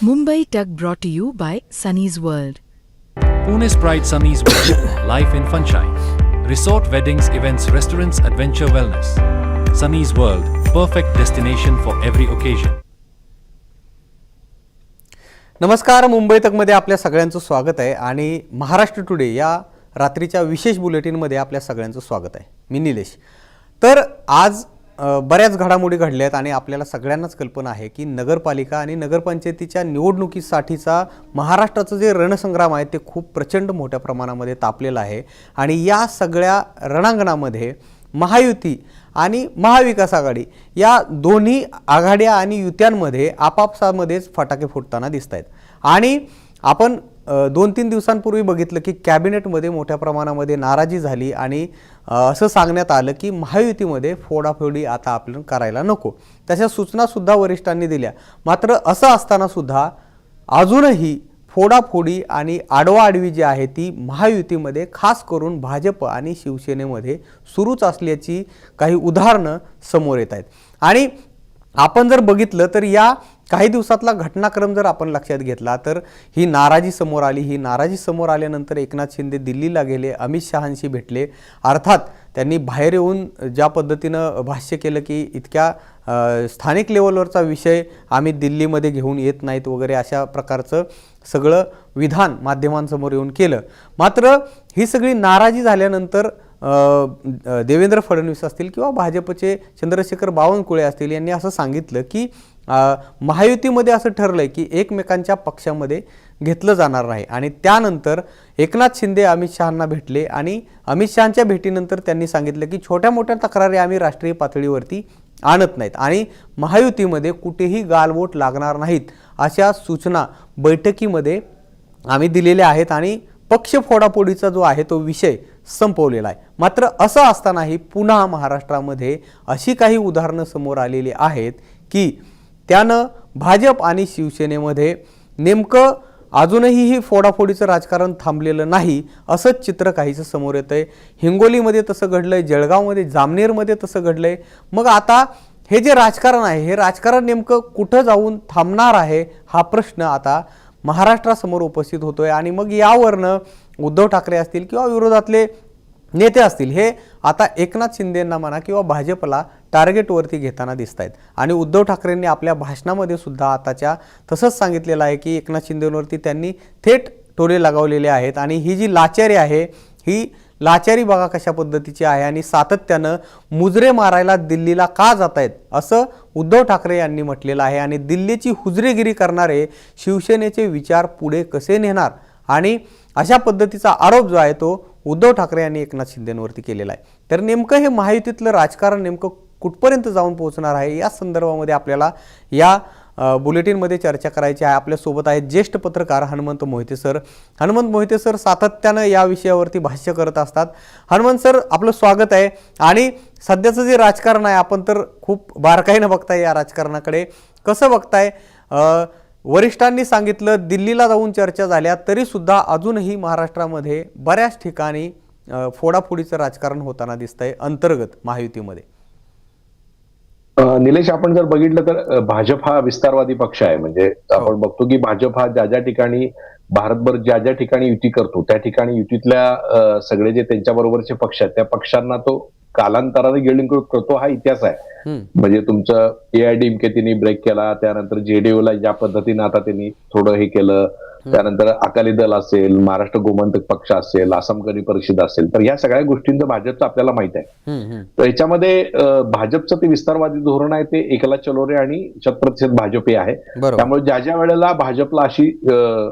Mumbai Tug brought to you by Sunny's World. Pune's Pride Sunny's World. Life in Funshine. Resort weddings, events, restaurants, adventure wellness. Sunny's World. Perfect destination for every occasion. नमस्कार मुंबई तकमध्ये आपल्या सगळ्यांचं स्वागत आहे आणि Maharashtra today या रात्रीच्या विशेष बुलेटिनमध्ये आपल्या सगळ्यांचं स्वागत आहे मी निलेश तर आज बऱ्याच घडामोडी घडल्या आहेत आणि आपल्याला सगळ्यांनाच कल्पना आहे की नगरपालिका आणि नगरपंचायतीच्या निवडणुकीसाठीचा महाराष्ट्राचं जे रणसंग्राम आहे ते खूप प्रचंड मोठ्या प्रमाणामध्ये तापलेलं आहे. आणि या सगळ्या रणांगणामध्ये महायुती आणि महाविकास आघाडी या दोन्ही आघाड्या आणि युत्यांमध्ये आपापसामध्येच फटाके फुटताना दिसत आहेत आणि आपण दोन तीन दिवसांपूर्वी बघितलं की कॅबिनेटमध्ये मोठ्या प्रमाणामध्ये नाराजी झाली आणि असं सांगण्यात आलं की महायुतीमध्ये फोडाफोडी आता आपण करायला नको. तशा सूचनासुद्धा वरिष्ठांनी दिल्या. मात्र असं असतानासुद्धा अजूनही फोडाफोडी आणि आडवाआडवी जी आहे ती महायुतीमध्ये खास करून भाजप आणि शिवसेनेमध्ये सुरूच असल्याची काही उदाहरणं समोर येत आहेत. आणि आपण जर बघितलं तर या काही दिवसातला घटनाक्रम जर आपण लक्षात घेतला तर ही नाराजी समोर आली. ही नाराजी समोर आल्यानंतर एकनाथ शिंदे दिल्लीला गेले अमित शहांशी भेटले. अर्थात त्यांनी बाहेर येऊन ज्या पद्धतीनं भाष्य केलं की इतक्या स्थानिक लेवलवरचा विषय आम्ही दिल्लीमध्ये घेऊन येत नाहीत वगैरे अशा प्रकारचं सगळं विधान माध्यमांसमोर येऊन केलं. मात्र ही सगळी नाराजी झाल्यानंतर देवेंद्र फडणवीस असतील किंवा भाजपचे चंद्रशेखर बावनकुळे असतील यांनी असं सांगितलं की महायुतीमध्ये असं ठरलंय की एकमेकांच्या पक्षामध्ये घेतलं जाणार नाही. आणि त्यानंतर एकनाथ शिंदे अमित शहांना भेटले आणि अमित शहांच्या भेटीनंतर त्यांनी सांगितलं की छोट्या मोठ्या तक्रारी आम्ही राष्ट्रीय पातळीवरती आणत नाहीत आणि महायुतीमध्ये कुठेही गालबोट लागणार नाहीत अशा सूचना बैठकीमध्ये आम्ही दिलेल्या आहेत आणि पक्ष फोडाफोडीचा जो आहे तो विषय संपवलेला आहे. मात्र असं असतानाही पुन्हा महाराष्ट्रामध्ये अशी काही उदाहरणं समोर आलेली आहेत की त्यानं भाजप आणि शिवसेनेमध्ये नेमकं अजूनही ही फोडाफोडीचं राजकारण थांबलेलं नाही असंच चित्र काहीचं समोर येतं आहे हिंगोलीमध्ये तसं घडलं आहे जळगावमध्ये जामनेरमध्ये तसं घडलं आहे मग आता हे जे राजकारण आहे हे राजकारण नेमकं कुठं जाऊन थांबणार आहे हा प्रश्न आता महाराष्ट्रासमोर उपस्थित होतो आहे आणि मग यावरनं उद्धव ठाकरे असतील किंवा विरोधातले नेते असतील हे आता एकनाथ शिंदेंना म्हणा किंवा भाजपला टार्गेटवरती घेताना दिसत आहेत आणि उद्धव ठाकरेंनी आपल्या भाषणामध्ये सुद्धा आताच्या तसंच सांगितलेलं आहे की एकनाथ शिंदेवरती त्यांनी थेट टोले लगावलेले आहेत. आणि ही जी लाचारी आहे ही लाचारी बघा कशा पद्धतीची आहे आणि सातत्यानं मुजरे मारायला दिल्लीला का जात आहेत असं उद्धव ठाकरे यांनी म्हटलेलं आहे. आणि दिल्लीची हुजरेगिरी करणारे शिवसेनेचे विचार पुढे कसे नेणार? आणि अशा पद्धतीचा आरोप जो आहे तो उद्धव ठाकरे यांनी एकनाथ शिंदेंवरती केलेला आहे. तर नेमकं हे महायुतीतलं राजकारण नेमकं कुठपर्यंत जाऊन पोहोचणार आहे या संदर्भामध्ये आपल्याला या बुलेटिनमध्ये चर्चा करायची आहे. आपल्यासोबत आहेत ज्येष्ठ पत्रकार हनुमंत मोहिते सर. हनुमंत मोहिते सर सातत्यानं या विषयावरती भाष्य करत असतात. हनुमंत सर आपलं स्वागत आहे. आणि सध्याचं जे राजकारण आहे आपण तर खूप बारकाईनं बघताय या राजकारणाकडे. कसं बघताय? वरिष्ठांनी सांगितलं दिल्लीला जाऊन चर्चा झाल्या तरीसुद्धा अजूनही महाराष्ट्रामध्ये बऱ्याच ठिकाणी फोडाफोडीचं राजकारण होताना दिसतंय अंतर्गत महायुतीमध्ये. निलेश आपण जर बघितलं तर भाजप हा विस्तारवादी पक्ष आहे. म्हणजे आपण बघतो की भाजप हा ज्या ज्या ठिकाणी भारतभर ज्या ज्या ठिकाणी युती करतो त्या ठिकाणी युतीतल्या सगळे जे त्यांच्या बरोबरचे पक्ष आहेत त्या पक्षांना तो कालांतराने गिळंकृत करतो हा इतिहास आहे. म्हणजे तुमचं एआयडीएमके त्यांनी ब्रेक केला त्यानंतर जेडीयूला ज्या पद्धतीने आता त्यांनी थोडं हे केलं त्यानंतर अकाली दल असेल महाराष्ट्र गोमंतक पक्ष असेल आसाम गणी परिषद असेल तर या सगळ्या गोष्टींचं भाजपचं आपल्याला माहीत आहे. तर याच्यामध्ये भाजपचं ते विस्तारवादी धोरण आहे ते एकला चलोरे आणि शतप्रतिशत भाजपे आहे. त्यामुळे ज्या ज्या वेळेला भाजपला अशी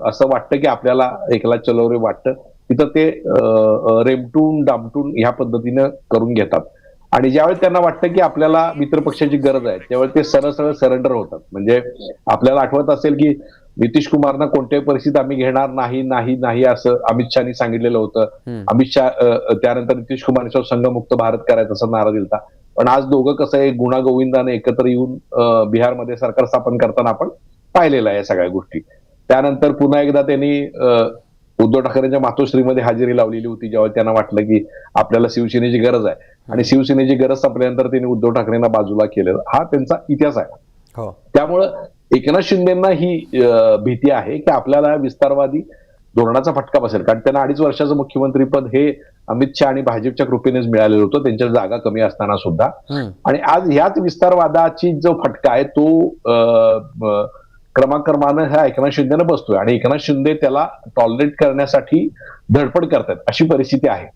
असं वाटतं की आपल्याला एकला चलोरे वाटतं तिथं ते रेमटून दामटून ह्या पद्धतीनं करून घेतात. आणि ज्यावेळी त्यांना वाटतं की आपल्याला मित्रपक्षाची गरज आहे त्यावेळी ते सरळ सरळ सरेंडर होतात. म्हणजे आपल्याला आठवत असेल की नितीश कुमारना कोणत्याही परिस्थितीत आम्ही घेणार नाही नाही नाही असं अमित शहानी सांगितलेलं होतं. अमित शहा त्यानंतर नितीश कुमारच्या संघमुक्त भारत करायचा असा नारा दिलता. पण आज दोघं कसं आहे गुणा गोविंदाने एकत्र येऊन बिहारमध्ये सरकार स्थापन करताना आपण पाहिलेलं आहे या सगळ्या गोष्टी. त्यानंतर पुन्हा एकदा त्यांनी उद्धव ठाकरेंच्या मातोश्रीमध्ये हजेरी लावलेली होती जेव्हा त्यांना वाटलं की आपल्याला शिवसेनेची गरज आहे. आणि शिवसेनेची गरज संपल्यानंतर त्यांनी उद्धव ठाकरेंना बाजूला केलं हा त्यांचा इतिहास आहे. हो. त्यामुळं एकनाथ शिंदेना ही भीती आहे की आपल्याला विस्तारवादी धोरणाचा फटका बसेल. कारण त्यांना अडीच वर्षाचं मुख्यमंत्रीपद हे अमित शहा आणि भाजपच्या कृपेनेच मिळालेलं होतं. त्यांच्या जागा कमी असताना सुद्धा. आणि आज ह्याच विस्तारवादाची जो फटका आहे तो क्रमाक्रमानं ह्या एकनाथ शिंदेनं बसतोय आणि एकनाथ शिंदे त्याला टॉलरेट करण्यासाठी धडपड करतात अशी परिस्थिती आहे.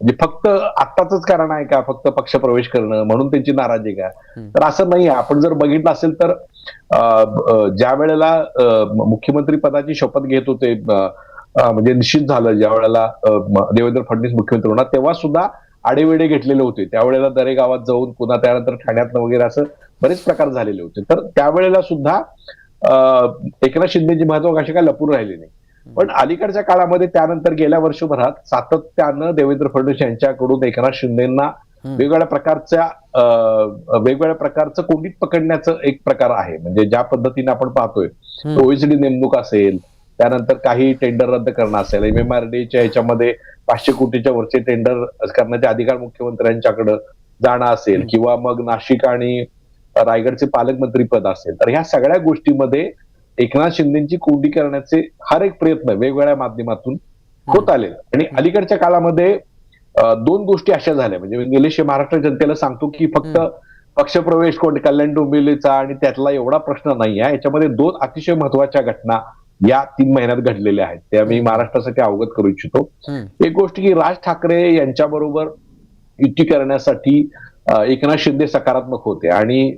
म्हणजे फक्त आत्ताच कारण आहे का? फक्त पक्ष प्रवेश करणं म्हणून त्यांची नाराजी का? तर असं नाही आहे. आपण जर बघितलं असेल तर ज्या वेळेला मुख्यमंत्री पदाची शपथ घेत होते म्हणजे निश्चित झालं ज्या वेळेला देवेंद्र फडणवीस मुख्यमंत्री होणार तेव्हा सुद्धा आडेवेडे घेतलेले होते. त्यावेळेला दरे गावात जाऊन पुन्हा त्यानंतर ठाण्यात वगैरे असं बरेच प्रकार झालेले होते. तर त्यावेळेला सुद्धा एकनाथ शिंदेची महत्वाकांक्षी काय लपून राहिली नाही. पण अलीकडच्या काळामध्ये त्यानंतर गेल्या वर्षभरात सातत्यानं देवेंद्र फडणवीस यांच्याकडून एकनाथ शिंदेना वेगवेगळ्या प्रकारच्या वेगवेगळ्या प्रकारचं कोंडीत पकडण्याचं एक प्रकार आहे. म्हणजे ज्या पद्धतीने आपण पाहतोय ओएसडी नेमणूक असेल त्यानंतर काही टेंडर रद्द करणं असेल. एम एम आर डीच्या ह्याच्यामध्ये पाचशे कोटीच्या वरचे टेंडर करण्याचे अधिकार मुख्यमंत्र्यांच्याकडे जाणं असेल किंवा मग नाशिक आणि रायगडचे पालकमंत्री पद असेल. तर ह्या सगळ्या गोष्टीमध्ये एकनाथ शिंदेची कोंडी करण्याचे हर एक प्रयत्न वेगवेगळ्या माध्यमातून होत आले. आणि अलीकडच्या काळामध्ये दोन गोष्टी अशा झाल्या. म्हणजे निलेश महाराष्ट्र जनतेला सांगतो की फक्त पक्षप्रवेश कोण? कल्याण डोंबिवलीचा आणि त्यातला एवढा प्रश्न नाही आहे. याच्यामध्ये दोन अतिशय महत्त्वाच्या घटना या तीन महिन्यात घडलेल्या आहेत. त्या मी महाराष्ट्रासाठी अवगत करू इच्छितो. एक गोष्ट की राज ठाकरे यांच्याबरोबर युती करण्यासाठी एकनाथ शिंदे सकारात्मक होते. आणि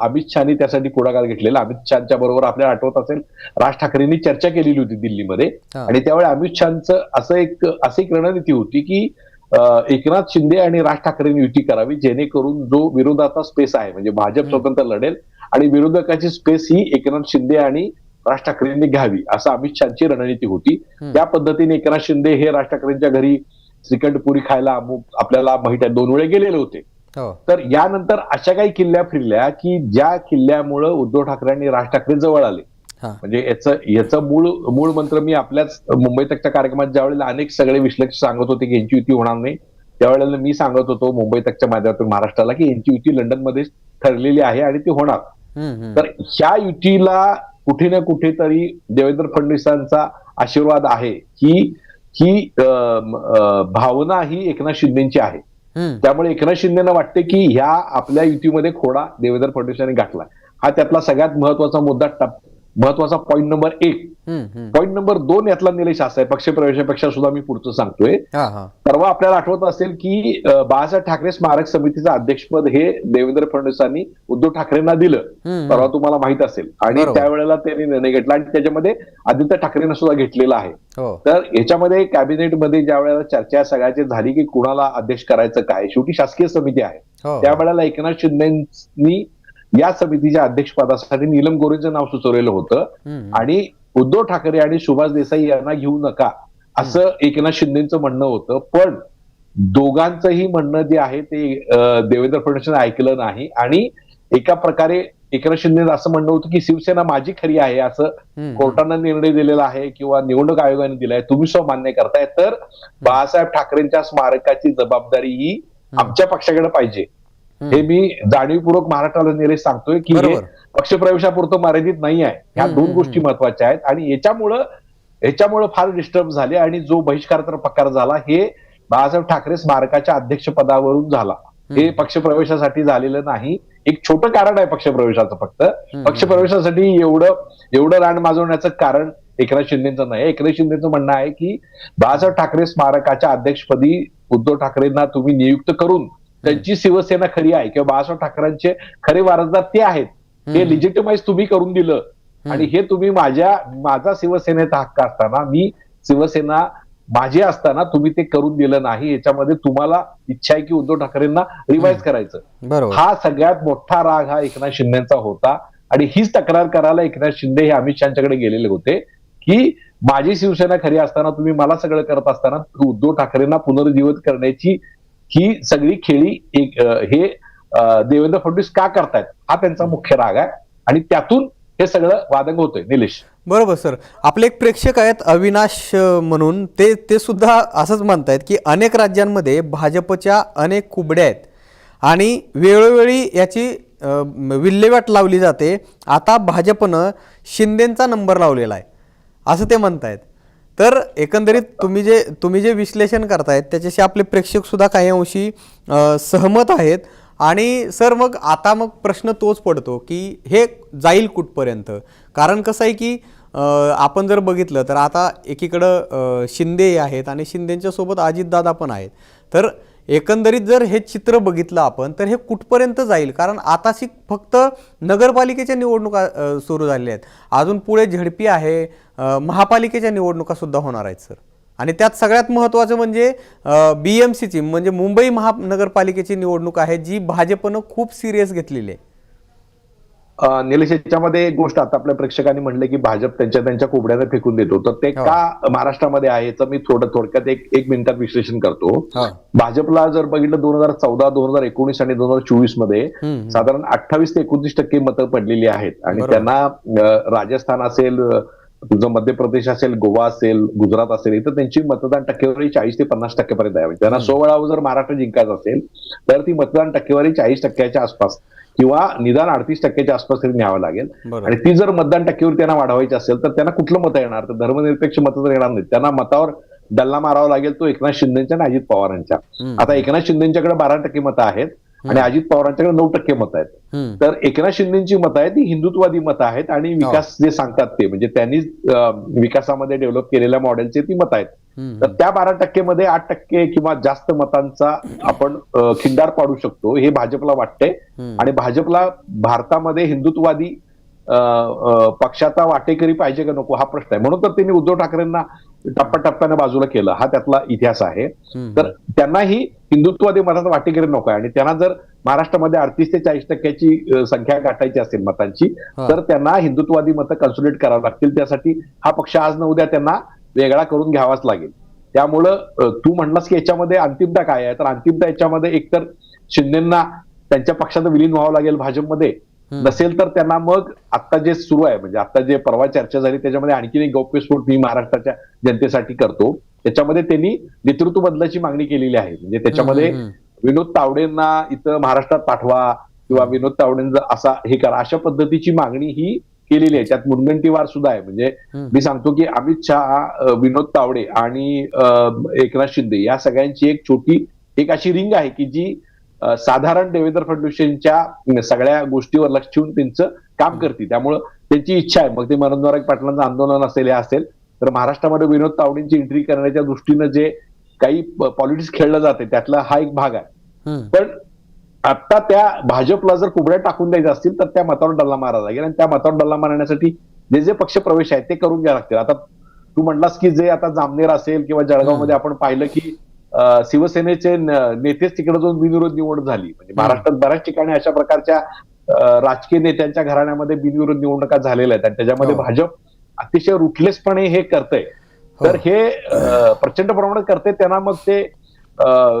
अमित शहानी त्यासाठी पुढाकार घेतलेला. अमित शहाच्या बरोबर आपल्याला आठवत असेल राज ठाकरेंनी चर्चा केलेली होती दिल्लीमध्ये. आणि त्यावेळी अमित शहाचं असं एक अशी एक रणनीती होती की एकनाथ शिंदे आणि राज ठाकरेंनी युती करावी जेणेकरून जो विरोधाचा स्पेस आहे म्हणजे भाजप स्वतंत्र लढेल आणि विरोधकाची स्पेस ही एकनाथ शिंदे आणि राज ठाकरेंनी घ्यावी असं अमित शहाची रणनीती होती. त्या पद्धतीने एकनाथ शिंदे हे राज ठाकरेंच्या घरी श्रीखंड पुरी खायला आपल्याला माहीत आहे दोन वेळे गेलेले होते. तर यानंतर अशा काही किल्ल्या फिरल्या की ज्या किल्ल्यामुळं उद्धव ठाकरे आणि राज ठाकरे जवळ आले हा म्हणजे याचं याचं मूळ मूळ मंत्र मी आपल्याच मुंबई तकच्या कार्यक्रमात ज्या वेळेला अनेक सगळे विश्लेषक सांगत होते की यांची युती होणार नाही त्यावेळेला मी सांगत होतो मुंबई तकच्या माध्यमातून महाराष्ट्राला की यांची युती लंडनमध्ये ठरलेली आहे आणि ती होणार. तर ह्या युतीला कुठे ना कुठेतरी देवेंद्र फडणवीसांचा आशीर्वाद आहे की ही भावना ही एकनाथ शिंदेची आहे. त्यामुळे एकनाथ शिंदेना वाटते की ह्या आपल्या युतीमध्ये खोडा देवेंद्र फडणवीस यांनी गाठला हा त्यातला सगळ्यात महत्त्वाचा मुद्दा महत्त्वाचा पॉईंट नंबर एक. पॉईंट नंबर दोन यातला निलेश असा आहे. पक्षप्रवेशापेक्षा सुद्धा मी पुढचं सांगतोय. परवा आपल्याला आठवत असेल की बाळासाहेब ठाकरे स्मारक समितीचं अध्यक्षपद हे देवेंद्र फडणवीसांनी उद्धव ठाकरेंना दिलं. परवा तुम्हाला माहीत असेल. आणि. त्यावेळेला त्यांनी निर्णय घेतला आणि त्याच्यामध्ये आदित्य ठाकरेंना सुद्धा घेतलेला आहे. हो. तर याच्यामध्ये कॅबिनेटमध्ये ज्या वेळेला चर्चा सगळ्याची झाली की कुणाला अध्यक्ष करायचं काय शेवटी शासकीय समिती आहे. हो. त्यावेळेला एकनाथ शिंदेनी या समितीच्या अध्यक्षपदासाठी नीलम गोरेचं नाव सुचवलेलं होतं. आणि उद्धव ठाकरे आणि सुभाष देसाई यांना घेऊ नका असं एकनाथ शिंदेचं म्हणणं होतं. पण दोघांचंही म्हणणं जे आहे ते देवेंद्र फडणवीस ऐकलं नाही. आणि एका प्रकारे एकनाथ शिंदे असं म्हणणं होतं की शिवसेना माझी खरी आहे असं. कोर्टानं निर्णय दिलेला आहे किंवा निवडणूक आयोगाने दिलाय तुम्ही स्व मान्य करताय. तर बाळासाहेब ठाकरेंच्या स्मारकाची जबाबदारी ही आमच्या पक्षाकडे पाहिजे. हे मी जाणीवपूर्वक महाराष्ट्राला निलेश सांगतोय की हे. पक्षप्रवेशापुरतं मर्यादित नाही आहे. ह्या दोन गोष्टी महत्त्वाच्या आहेत आणि याच्यामुळं याच्यामुळं फार डिस्टर्ब झाले आणि जो बहिष्काराचा प्रकार झाला हे बाळासाहेब ठाकरे स्मारकाच्या अध्यक्षपदावरून झाला. हे पक्षप्रवेशासाठी झालेलं नाही. एक छोटं कारण आहे पक्षप्रवेशाचं फक्त. पक्षप्रवेशासाठी एवढं एवढं रान माजवण्याचं कारण एकनाथ शिंदेचं नाही. एकनाथ शिंदेचं म्हणणं आहे की बाळासाहेब ठाकरे स्मारकाच्या अध्यक्षपदी उद्धव ठाकरेंना तुम्ही नियुक्त करून त्यांची शिवसेना खरी आहे किंवा बाळासाहेब ठाकरेंचे खरे वारसदार ते आहेत. हे लिजिटिमाइज तुम्ही करून दिलं. आणि हे तुम्ही माझ्या माझा शिवसेनेचा हक्क असताना मी शिवसेना माझी असताना तुम्ही ते करून दिलं नाही. याच्यामध्ये तुम्हाला इच्छा आहे की उद्धव ठाकरेंना रिवाइज करायचं. हा सगळ्यात मोठा राग हा एकनाथ शिंदेचा होता. आणि हीच तक्रार करायला एकनाथ शिंदे हे अमित शहाच्याकडे गेलेले होते की माझी शिवसेना खरी असताना तुम्ही मला सगळं करत असताना उद्धव ठाकरेंना पुनरुज्जीवित करण्याची ही सगळी खेळी एक हे देवेंद्र फडणवीस का करतायत हा त्यांचा मुख्य राग आहे. आणि त्यातून हे सगळं वादंग होतोय निलेश. बरोबर सर. आपले एक प्रेक्षक आहेत अविनाश म्हणून. ते ते सुद्धा असंच म्हणतायत की अनेक राज्यांमध्ये भाजपच्या अनेक कुबड्या आहेत. आणि वेळोवेळी याची विल्हेवाट लावली जाते. आता भाजपनं शिंदेंचा नंबर लावलेला आहे. असं ते म्हणतायत. तर एकंदरीत तुम्ही जे तुम्ही जे विश्लेषण करतायत त्याच्याशी आपले प्रेक्षक सुद्धा काही अंशी सहमत आहेत. आणि सर मग आता मग प्रश्न तोच पडतो की हे जाईल कुठपर्यंत? कारण कसं आहे की आपण जर बघितलं तर आता एकीकडं शिंदे आहेत आणि शिंदेंच्यासोबत अजितदादा पण आहेत. तर एकंदरीत जर हे चित्र बघितलं आपण तर हे कुठपर्यंत जाईल? कारण आताशी फक्त नगरपालिकेच्या निवडणुका सुरू झालेल्या आहेत. अजून पुढे झडपी आहे महापालिकेच्या निवडणुका सुद्धा होणार आहेत सर आणि त्यात सगळ्यात महत्त्वाचं म्हणजे बी एम सीची म्हणजे मुंबई महानगरपालिकेची निवडणूक आहे जी भाजपनं खूप सिरियस घेतलेली आहे निलेश याच्यामध्ये एक गोष्ट आता आपल्या प्रेक्षकांनी म्हणलं की भाजप त्यांच्या त्यांच्या कोबड्याने फेकून देतो तर ते हो. का महाराष्ट्रामध्ये आहे याचं मी थोडं थोडक्यात एक एक मिनिटात विश्लेषण करतो हो. भाजपला जर बघितलं दोन हजार चौदा दोन हजार एकोणीस आणि दोन हजार चोवीसमध्ये. साधारण अठ्ठावीस ते एकोणतीस टक्के मतं पडलेली आहेत आणि. त्यांना राजस्थान असेल तुझं मध्य प्रदेश असेल गोवा असेल गुजरात असेल इथं त्यांची मतदान टक्केवारी चाळीस ते पन्नास टक्क्यापर्यंत आहे. म्हणजे त्यांना सोळावं जर महाराष्ट्र जिंकायचं असेल तर ती मतदान टक्केवारी चाळीस टक्क्याच्या आसपास किंवा निदान अडतीस टक्क्याच्या आसपास तरी न्यावं लागेल. आणि ती जर मतदान टक्केवारी त्यांना वाढवायची असेल तर त्यांना कुठलं मतं येणार? तर धर्मनिरपेक्ष मतं तर येणार नाही त्यांना मतावर डल्ला मारावा लागेल तो एकनाथ शिंदेच्या आणि अजित पवारांच्या. आता एकनाथ शिंदेच्याकडे बारा टक्के मतं आहेत. आणि अजित पवारांच्याकडे नऊ टक्के मतं आहेत. तर एकनाथ शिंदेची मतं आहेत ती हिंदुत्ववादी मतं आहेत आणि विकास जे सांगतात ते म्हणजे त्यांनी विकासामध्ये डेव्हलप केलेल्या मॉडेलचे ती मतं आहेत. तर त्या बारा टक्के मध्ये आठ टक्के किंवा जास्त मतांचा आपण खिंडार पाडू शकतो हे भाजपला वाटतंय. आणि भाजपला भारतामध्ये हिंदुत्ववादी पक्षाचा वाटेकरी पाहिजे का नको हा प्रश्न आहे. म्हणून तर त्यांनी उद्धव ठाकरेंना टप्प्याटप्प्याने बाजूला केलं. हा त्यातला इतिहास आहे. तर त्यांनाही हिंदुत्ववादी मताचा वाटेकरी नको आहे. आणि त्यांना जर महाराष्ट्रामध्ये अडतीस ते चाळीस टक्क्याची संख्या गाठायची असेल मतांची. तर त्यांना हिंदुत्ववादी मतं कन्सोलिडेट करावं लागतील. त्यासाठी हा पक्ष आज न उद्या त्यांना वेगळा करून घ्यावाच लागेल. त्यामुळं तू म्हणलास की याच्यामध्ये अंतिमता काय आहे? तर अंतिमता याच्यामध्ये एकतर शिंदेना त्यांच्या पक्षात विलीन व्हावं लागेल भाजपमध्ये. नसेल तर त्यांना मग आता जे सुरू आहे म्हणजे आता जे परवा चर्चा झाली त्याच्यामध्ये आणखीन एक गौप्यस्फोट मी महाराष्ट्राच्या जनतेसाठी करतो. त्याच्यामध्ये त्यांनी नेतृत्व बदलाची मागणी केलेली आहे. म्हणजे त्याच्यामध्ये. विनोद तावडेंना इथं महाराष्ट्रात पाठवा किंवा विनोद तावडेंचा असा हे करा अशा पद्धतीची मागणी ही केलेली आहे. त्यात मुनगंटीवार सुद्धा आहे. म्हणजे. मी सांगतो की अमित शहा विनोद तावडे आणि एकनाथ शिंदे या सगळ्यांची एक छोटी एक अशी रिंग आहे की जी साधारण देवेंद्र फडणवीसांच्या सगळ्या गोष्टीवर लक्ष ठेवून त्यांचं काम करते त्यामुळं त्यांची इच्छा आहे. मग ते मनोज पाटलांचं आंदोलन असेल हे असेल तर महाराष्ट्रामध्ये विनोद तावडेंची एंट्री करण्याच्या दृष्टीनं जे काही पॉलिटिक्स खेळलं जाते त्यातला हा एक भाग आहे. पण आता त्या भाजपला जर कुबड्या टाकून द्यायच्या असतील तर त्या मतावर डल्ला मारावा लागेल. आणि त्या मतावर डल्ला मारण्यासाठी जे जे पक्ष प्रवेश आहेत ते करून घ्यावे लागतील. आता तू म्हणलास की जे आता जामनेर असेल किंवा जळगावमध्ये आपण पाहिलं की शिवसेनेचे नेतेच तिकडे जाऊन बिनविरोध निवड झाली. म्हणजे महाराष्ट्रात बऱ्याच ठिकाणी अशा प्रकारच्या राजकीय नेत्यांच्या घराण्यामध्ये बिनविरोध निवडणुका झालेल्या आहेत. आणि त्याच्यामध्ये हो. भाजप अतिशय रुटलेसपणे हे करतंय. तर हे प्रचंड प्रमाणात करते त्यांना मग ते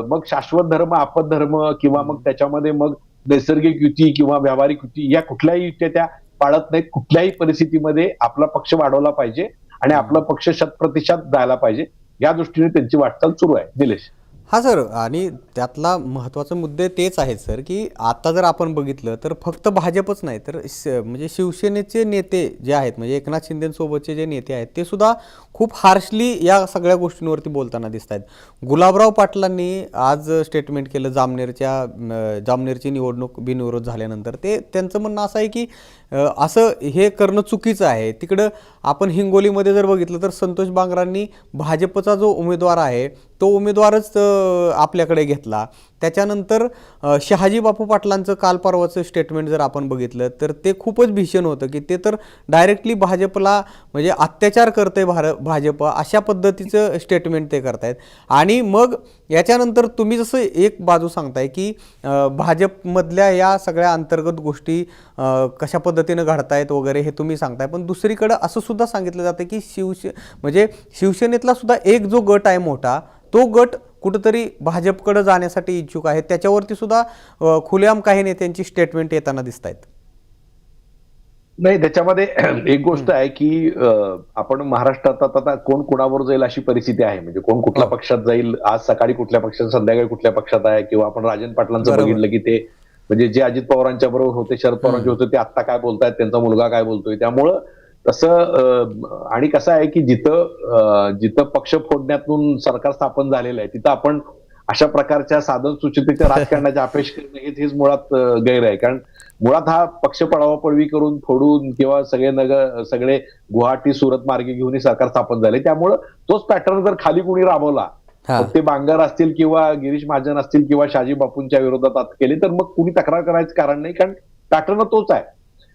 मग शाश्वत धर्म आपत धर्म किंवा मग त्याच्यामध्ये मग नैसर्गिक युती किंवा व्यावहारिक युती या कुठल्याही युत्या त्या पाळत नाहीत. कुठल्याही परिस्थितीमध्ये आपला पक्ष वाढवला पाहिजे आणि आपला पक्ष शतप्रतिशत जायला पाहिजे. या दृष्टीने त्यांची वाटचाल सुरू आहे. निलेश. हा सर आणि त्यातला महत्त्वाचा मुद्दे तेच आहेत सर की आता जर आपण बघितलं तर फक्त भाजपच नाही तर श- म्हणजे शिवसेनेचे नेते जे आहेत म्हणजे एकनाथ शिंदेसोबतचे जे नेते आहेत ते सुद्धा खूप हार्शली या सगळ्या गोष्टींवरती बोलताना दिसत आहेत गुलाबराव पाटलांनी आज स्टेटमेंट केलं जामनेरच्या जामनेरची निवडणूक बिनविरोध झाल्यानंतर. ते त्यांचं म्हणणं असं आहे की असं हे करणं चुकीचं आहे. तिकडं आपण हिंगोलीमध्ये जर बघितलं तर संतोष बांगरांनी भाजपचा जो उमेदवार आहे तो उमेदवारच आपल्याकडे घेतला. त्याच्यानंतर शहाजी बापू पाटलांचं काल परवाचं स्टेटमेंट जर आपण बघितलं तर ते खूपच भीषण होतं की ते तर डायरेक्टली भाजपला म्हणजे अत्याचार करते भार भाजप अशा पद्धतीचं स्टेटमेंट ते करतायत. आणि मग याच्यानंतर तुम्ही जसं एक बाजू सांगताय की भाजपमधल्या या सगळ्या अंतर्गत गोष्टी कशा पद्धतीनं घडतायत वगैरे हे तुम्ही सांगताय. पण दुसरीकडं असं सुद्धा सांगितलं जातं की शिवसे म्हणजे शिवसेनेतला सुद्धा एक जो गट आहे मोठा तो गट कुठंतरी भाजपकडे जाण्यासाठी इच्छुक आहे. त्याच्यावरती सुद्धा खुलेआम काही नेत्यांची स्टेटमेंट येताना दिसत आहेत नाही त्याच्यामध्ये एक गोष्ट आहे की आपण महाराष्ट्रात आता आता कोण कुणावर जाईल अशी परिस्थिती आहे? म्हणजे कोण कुठल्या हो. पक्षात जाईल? आज सकाळी कुठल्या पक्षात संध्याकाळी कुठल्या पक्षात आहे? किंवा आपण राजन पाटलांचं. बघितलं की ते म्हणजे जे अजित पवारांच्या बरोबर होते शरद पवारांचे होते ते आत्ता काय बोलतायत? त्यांचा मुलगा काय बोलतोय? त्यामुळं तसं आणि कसं आहे की जिथं जिथं पक्ष फोडण्यातून सरकार स्थापन झालेलं आहे तिथं आपण अशा प्रकारच्या साधन सुचितेच्या राजकारणाच्या अपेक्षा हेच मुळात गैर आहे. कारण मुळात हा पक्ष पळावापळवी करून फोडून किंवा सगळे नगर सगळे गुवाहाटी सुरत मार्गे घेऊन सरकार स्थापन झाले. त्यामुळं तोच पॅटर्न जर खाली कोणी राबवला ते बांगर असतील किंवा गिरीश महाजन असतील किंवा शाजी बापूंच्या विरोधात आता केले तर मग कुणी तक्रार करायचं कारण नाही कारण पॅटर्न तोच आहे.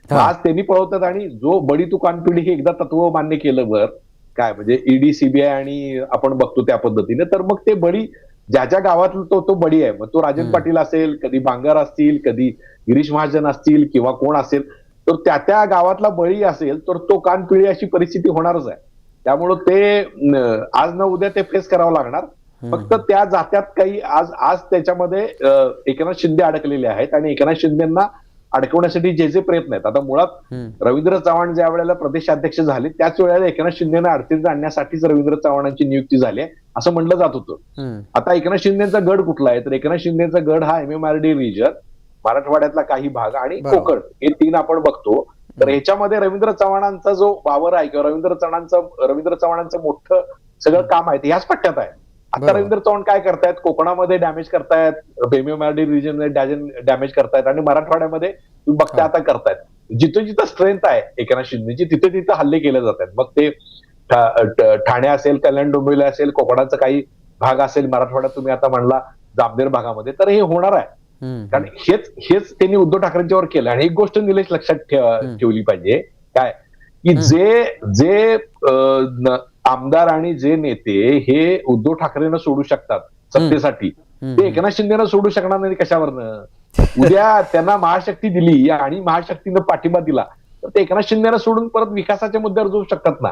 आज त्यांनी पळवतात आणि जो बडी तू कानपिढी हे एकदा तत्व मान्य केलं बर काय म्हणजे ईडी सीबीआय आणि आपण बघतो त्या पद्धतीने तर मग ते बडी ज्या ज्या गावातला तो तो बडी आहे. मग तो राजन पाटील असेल कधी बांगर असतील कधी गिरीश महाजन असतील किंवा कोण असेल तर त्या त्या गावातला बळी असेल तर तो कानपिढी अशी परिस्थिती होणारच आहे. त्यामुळं ते आज न उद्या ते फेस करावं लागणार. फक्त त्या जात्यात काही आज आज त्याच्यामध्ये एकनाथ शिंदे अडकलेले आहेत आणि एकनाथ शिंदेना अडकवण्यासाठी जे जे प्रयत्न आहेत आता मुळात. रवींद्र चव्हाण ज्या वेळेला प्रदेशाध्यक्ष झाले त्याच वेळेला एकनाथ शिंदेना अडचणीत आणण्यासाठीच रवींद्र चव्हाणांची नियुक्ती झाली असं म्हणलं जात होतं. आता एकनाथ शिंदेचा गड कुठला आहे तर एकनाथ शिंदेचा गड हा एमएमआरडी रिजन मराठवाड्यातला काही भाग आणि. कोकण हे तीन आपण बघतो तर ह्याच्यामध्ये रवींद्र चव्हाणांचा जो वावर आहे किंवा रवींद्र चव्हाणांचं रवींद्र चव्हाणांचं मोठं सगळं काम आहे ते ह्याच पट्ट्यात आहे आता. रवींद्र चव्हाण काय करतायत? कोकणामध्ये डॅमेज करतायत. एमएमआरडी रिजन डॅमेज करतायत आणि मराठवाड्यामध्ये तुम्ही बघता आता करतायत. जिथं जिथं स्ट्रेंथ आहे एकनाथ शिंदेची तिथे तिथं हल्ले केले जात आहेत मग ते ठाणे असेल कल्याण डोंबिवली असेल कोकणाचा काही भाग असेल मराठवाड्यात तुम्ही आता म्हणला जामनेर भागामध्ये तर हे होणार आहे. कारण हेच हेच त्यांनी उद्धव ठाकरेंच्यावर केलं आणि एक गोष्ट निलेश लक्षात ठेव- ठेवली पाहिजे. काय? की जे जे आमदार आणि जे नेते हे उद्धव ठाकरेंना सोडू शकतात सत्तेसाठी. ते एकनाथ शिंदेना सोडू शकणार नाही कशावरनं? उद्या त्यांना महाशक्ती दिली आणि महाशक्तीनं पाठिंबा दिला तर ते एकनाथ शिंदेना सोडून परत विकासाच्या मुद्द्यावर जाऊ शकतात ना.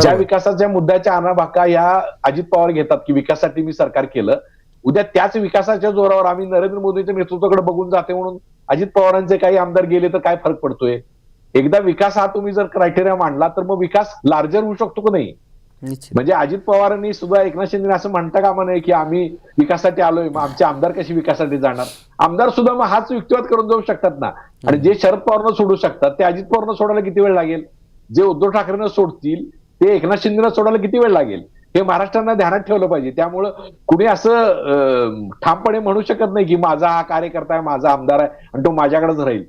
ज्या विकासाच्या मुद्द्याच्या आनाबाका ह्या अजित पवार घेतात की विकासासाठी मी सरकार केलं उद्या त्याच विकासाच्या जोरावर आम्ही नरेंद्र मोदींच्या नेतृत्वाकडे बघून जाते म्हणून अजित पवारांचे काही आमदार गेले तर काय फरक पडतोय? एकदा विकास हा तुम्ही जर क्रायटेरिया मांडला तर मग विकास लार्जर होऊ शकतो का नाही? म्हणजे अजित पवारांनी सुद्धा एकनाथ शिंदे असं म्हणता कामा नये की आम्ही विकासासाठी आलोय मग आमचे आमदार कशी विकासासाठी जाणार. आमदार सुद्धा मग हाच युक्तिवाद करून जाऊ शकतात ना. आणि जे शरद पवारनं सोडू शकतात ते अजित पवारनं सोडायला किती वेळ लागेल? जे उद्धव ठाकरेंना सोडतील ते एकनाथ शिंदेना सोडायला किती वेळ लागेल? हे महाराष्ट्रांना ध्यानात ठेवलं पाहिजे. त्यामुळं कुणी असं ठामपणे म्हणू शकत नाही की माझा हा कार्यकर्ता आहे माझा आमदार आहे आणि तो माझ्याकडेच राहील.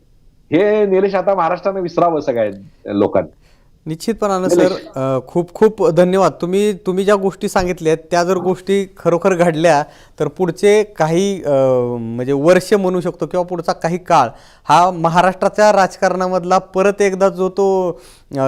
हे निलेश आता महाराष्ट्रानं विसरावं सगळ्या लोकांनी. निश्चितपणानं सर खूप खूप धन्यवाद. तुम्ही तुम्ही ज्या गोष्टी सांगितल्यात त्या जर गोष्टी खरोखर घडल्या तर पुढचे काही म्हणजे वर्ष म्हणू शकतो किंवा पुढचा काही काळ हा महाराष्ट्राच्या राजकारणामधला परत एकदा जो तो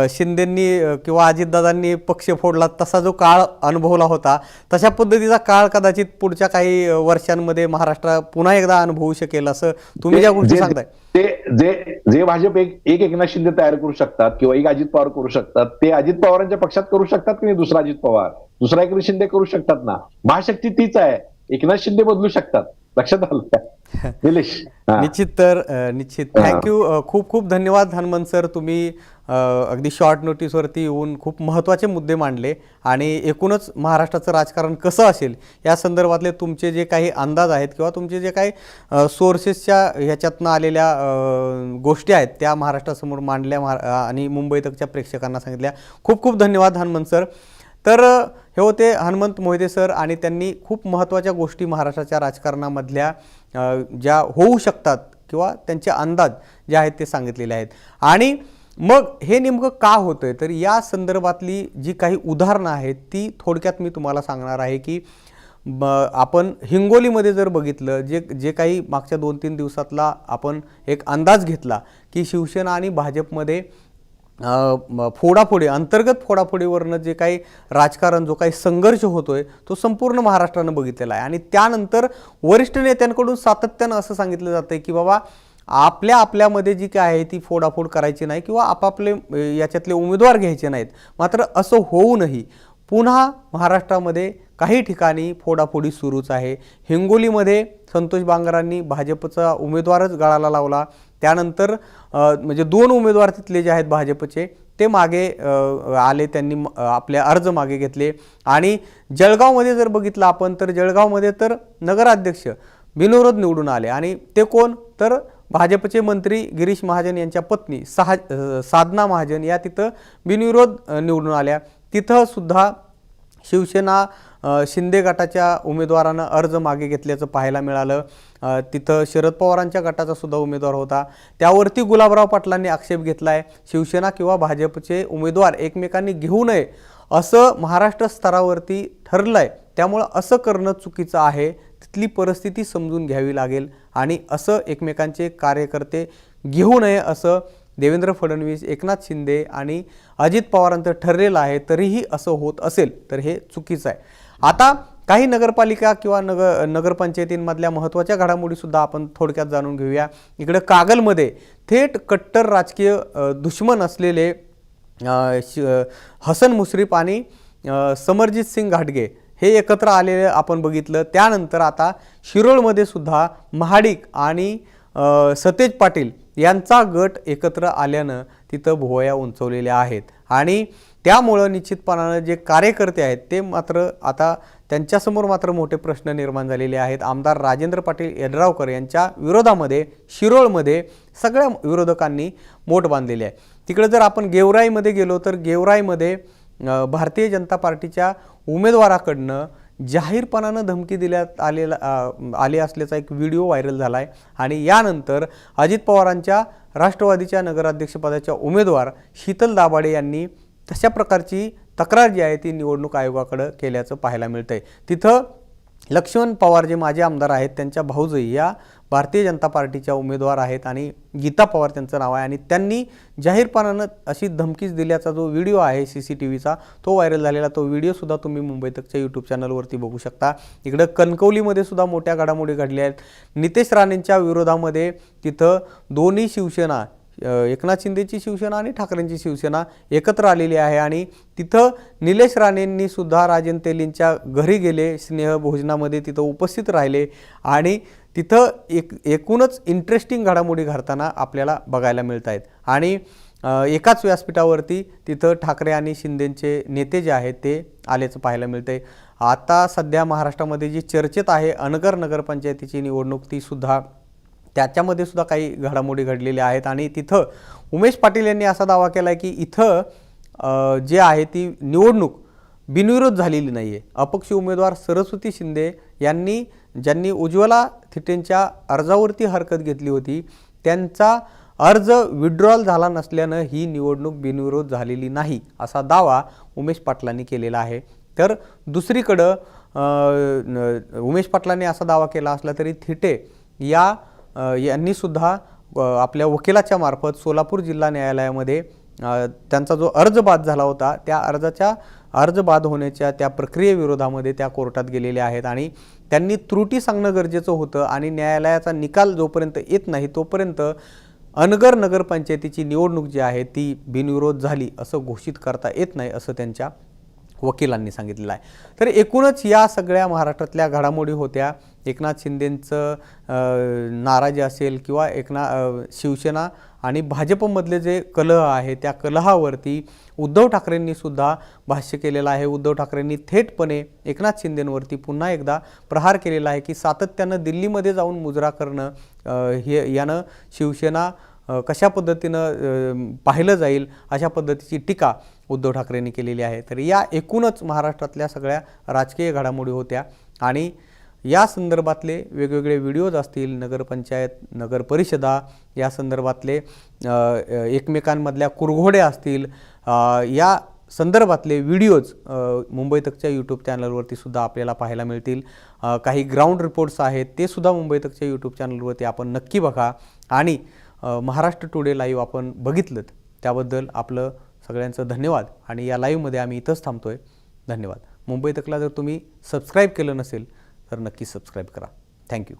शिंदेंनी किंवा अजितदादांनी पक्ष फोडला तसा जो काळ अनुभवला होता तशा पद्धतीचा काळ कदाचित पुढच्या काही वर्षांमध्ये महाराष्ट्र पुन्हा एकदा अनुभवू शकेल असं तुम्ही ज्या गोष्टी जे- सांगताय. ते जे जे भाजप एक एक एकनाथ शिंदे तयार करू शकतात किंवा एक अजित पवार करू शकतात ते अजित पवारांच्या पक्षात करू शकतात की नाही दुसरा अजित पवार? दुसरा एकनाथ शिंदे करू शकतात ना? महाशक्ती तीच आहे. एकनाथ शिंदे बदलू शकतात. लक्षात आलं का? निलेश. निश्चित तर निश्चित. थँक्यू खूप खूप धन्यवाद हनुमंत सर. तुम्ही अगदी शॉर्ट नोटीसवरती येऊन खूप महत्त्वाचे मुद्दे मांडले आणि एकूणच महाराष्ट्राचं राजकारण कसं असेल या संदर्भातले तुमचे जे काही अंदाज आहेत किंवा तुमचे जे काही सोर्सेसच्या ह्याच्यातनं आलेल्या गोष्टी आहेत त्या महाराष्ट्रासमोर मांडल्या महा आणि मुंबई तकच्या प्रेक्षकांना सांगितल्या. खूप खूप धन्यवाद हनुमंत सर. तर हे होते हनुमंत मोहिते सर आणि त्यांनी खूप महत्त्वाच्या गोष्टी महाराष्ट्राच्या राजकारणामधल्या ज्या होऊ शकतात किंवा त्यांचे अंदाज जे आहेत ते सांगितलेले आहेत. आणि मग हे नेमकं का होतंय? तर या संदर्भातली जी काही उदाहरणं आहेत ती थोडक्यात मी तुम्हाला सांगणार आहे की ब आपण हिंगोलीमध्ये जर बघितलं जे जे काही मागच्या दोन तीन दिवसातला आपण एक अंदाज घेतला की शिवसेना आणि भाजपमध्ये फोडाफोडी अंतर्गत फोडाफोडीवरनं जे काही राजकारण जो काही संघर्ष होतो आहे तो संपूर्ण महाराष्ट्रानं बघितलेला आहे. आणि त्यानंतर वरिष्ठ नेत्यांकडून सातत्यानं असं सांगितलं जातं आहे की बाबा आपल्या आपल्यामध्ये जी काय आहे ती फोडाफोड करायची नाही किंवा आपापले याच्यातले उमेदवार घ्यायचे नाहीत. मात्र असं होऊनही पुन्हा महाराष्ट्रामध्ये काही ठिकाणी फोडाफोडी सुरूच आहे. हिंगोलीमध्ये संतोष बांगरांनी भाजपचा उमेदवारच गळाला लावला. त्यानंतर म्हणजे दोन उमेदवार तिथले जे आहेत भाजपचे ते मागे आले त्यांनी म- आपले अर्ज मागे घेतले. आणि जळगावमध्ये जर बघितलं आपण तर जळगावमध्ये तर नगराध्यक्ष बिनविरोध निवडून आले. आणि ते कोण? तर भाजपचे मंत्री गिरीश महाजन यांच्या पत्नी सहा साधना महाजन या तिथं बिनविरोध निवडून आल्या. तिथं सुद्धा शिवसेना शिंदे गटाच्या उमेदवारानं अर्ज मागे घेतल्याचं पाहायला मिळालं. तिथं शरद पवारांच्या गटाचा सुद्धा उमेदवार होता. त्यावरती गुलाबराव पाटलांनी आक्षेप घेतला आहे शिवसेना किंवा भाजपचे उमेदवार एकमेकांनी घेऊ नये असं महाराष्ट्र स्तरावरती ठरलं आहे त्यामुळं असं करणं चुकीचं आहे. तिथली परिस्थिती समजून घ्यावी लागेल आणि असं एकमेकांचे कार्यकर्ते घेऊ नये असं देवेंद्र फडणवीस एकनाथ शिंदे आणि अजित पवारांचं ठरलेलं आहे तरीही असं होत असेल तर हे चुकीचं आहे. आता काही नगरपालिका किंवा नगर नगरपंचायतींमधल्या महत्त्वाच्या घडामोडीसुद्धा आपण थोडक्यात जाणून घेऊया. इकडं कागलमध्ये थेट कट्टर राजकीय दुश्मन असलेले श हसन मुश्रीफ आणि समरजित सिंग घाटगे हे एकत्र आलेलं आपण बघितलं. त्यानंतर आता शिरोळमध्ये सुद्धा महाडिक आणि सतेज पाटील यांचा गट एकत्र आल्यानं तिथं भुवया उंचवलेल्या आहेत. आणि त्यामुळं निश्चितपणानं जे कार्यकर्ते आहेत ते मात्र आता त्यांच्यासमोर मात्र मोठे प्रश्न निर्माण झालेले आहेत. आमदार राजेंद्र पाटील यड्रावकर यांच्या विरोधामध्ये शिरोळमध्ये सगळ्या विरोधकांनी मोठ बांधलेली आहे. तिकडे जर आपण गेवराईमध्ये गेलो तर गेवराईमध्ये भारतीय जनता पार्टीच्या उमेदवाराकडनं जाहीरपणानं धमकी दिल्यात आलेला आली आले असल्याचा एक व्हिडिओ व्हायरल झाला आहे आणि यानंतर अजित पवारांच्या राष्ट्रवादीच्या नगराध्यक्षपदाच्या उमेदवार शीतल दाभाडे यांनी तशा प्रकारची तक्रार जी आहे ती निवडणूक आयोगाकडं केल्याचं पाहायला मिळतं आहे तिथं लक्ष्मण पवार जे माझे आमदार आहेत त्यांच्या भाऊजई या भारतीय जनता पार्टीच्या उमेदवार आहेत आणि गीता पवार त्यांचं नाव आहे. आणि त्यांनी जाहीरपणानं अशी धमकीच दिल्याचा जो व्हिडिओ आहे सी सी टी व्हीचा तो व्हायरल झालेला तो व्हिडिओसुद्धा तुम्ही मुंबई तकच्या यूट्यूब चॅनलवरती बघू शकता. इकडं कणकवलीमध्ये सुद्धा मोठ्या घडामोडी घडल्या आहेत. नितेश राणेंच्या विरोधामध्ये तिथं दोन्ही शिवसेना एकनाथ शिंदेची शिवसेना आणि ठाकरेंची शिवसेना एकत्र आलेली आहे. आणि तिथं निलेश राणेंनी सुद्धा राजन तेलींच्या घरी गेले स्नेहभोजनामध्ये तिथं उपस्थित राहिले. आणि तिथं एक एकूणच इंटरेस्टिंग घडामोडी घडताना आपल्याला बघायला मिळत आहेत आणि एकाच व्यासपीठावरती तिथं ठाकरे आणि शिंदेचे नेते जे आहेत ते आल्याचं पाहायला मिळतंय. आता सध्या महाराष्ट्रामध्ये जी चर्चेत आहे अनगर नगरपंचायतीची निवडणूक ती सुद्धा त्याच्यामध्ये सुद्धा काही घडामोडी घडलेल्या आहेत. आणि तिथं उमेश पाटील यांनी असा दावा केला आहे की इथं जे आहे ती निवडणूक बिनविरोध झालेली नाही आहे अपक्ष उमेदवार सरस्वती शिंदे यांनी ज्यांनी उज्ज्वला थिटेंच्या अर्जावरती हरकत घेतली होती त्यांचा अर्ज विड्रॉल झाला नसल्यानं ही निवडणूक बिनविरोध झालेली नाही असा दावा उमेश पाटलांनी केलेला आहे. तर दुसरीकडं उमेश पाटलांनी असा दावा केला असला तरी थिटे या यांनीसुद्धा आपल्या वकिलाच्या मार्फत सोलापूर जिल्हा न्यायालयामध्ये त्यांचा जो अर्ज बाद झाला होता त्या अर्जाच्या अर्ज बाद होण्याच्या त्या प्रक्रियेविरोधामध्ये त्या कोर्टात गेलेल्या आहेत आणि त्यांनी त्रुटी सांगणं गरजेचं होतं आणि न्यायालयाचा निकाल जोपर्यंत येत नाही तोपर्यंत अनगर नगरपंचायतीची निवडणूक जी आहे ती बिनविरोध झाली असं घोषित करता येत नाही असं त्यांच्या वकिलांनी सांगितलेलं आहे. तर एकूणच या सगळ्या महाराष्ट्रातल्या घडामोडी होत्या. एकनाथ शिंदेंचं नाराजी असेल किंवा एकना शिवसेना आणि भाजपमधले जे कलह आहे त्या कलहावरती उद्धव ठाकरेंनीसुद्धा भाष्य केलेलं आहे. उद्धव ठाकरेंनी थेटपणे एकनाथ शिंदेंवरती पुन्हा एकदा प्रहार केलेला आहे की सातत्यानं दिल्लीमध्ये जाऊन मुजरा करणं हे यानं शिवसेना कशा पद्धतीनं पाहिलं जाईल अशा पद्धतीची टीका उद्धव ठाकरेंनी केलेली आहे. तर या एकूणच महाराष्ट्रातल्या सगळ्या राजकीय घडामोडी होत्या आणि या संदर्भातले वेगवेगळे व्हिडिओज असतील नगरपंचायत नगर परिषदा या संदर्भातले एकमेकांमधल्या कुरघोड्या असतील या संदर्भातले व्हिडिओज मुंबई तकच्या यूट्यूब चॅनलवरती सुद्धा आपल्याला पाहायला मिळतील. काही ग्राउंड रिपोर्ट्स आहेत ते सुद्धा मुंबई तकच्या यूट्यूब चॅनलवरती आपण नक्की बघा. आणि महाराष्ट्र टुडे लाईव्ह आपण बघितलं त्याबद्दल आपलं सगळ्यांचं धन्यवाद. आणि या लाईव्हमध्ये आम्ही इथंच थांबतो आहे धन्यवाद. मुंबई तकला जर तुम्ही सबस्क्राईब केलं नसेल तर नक्की सबस्क्राईब करा. थँक्यू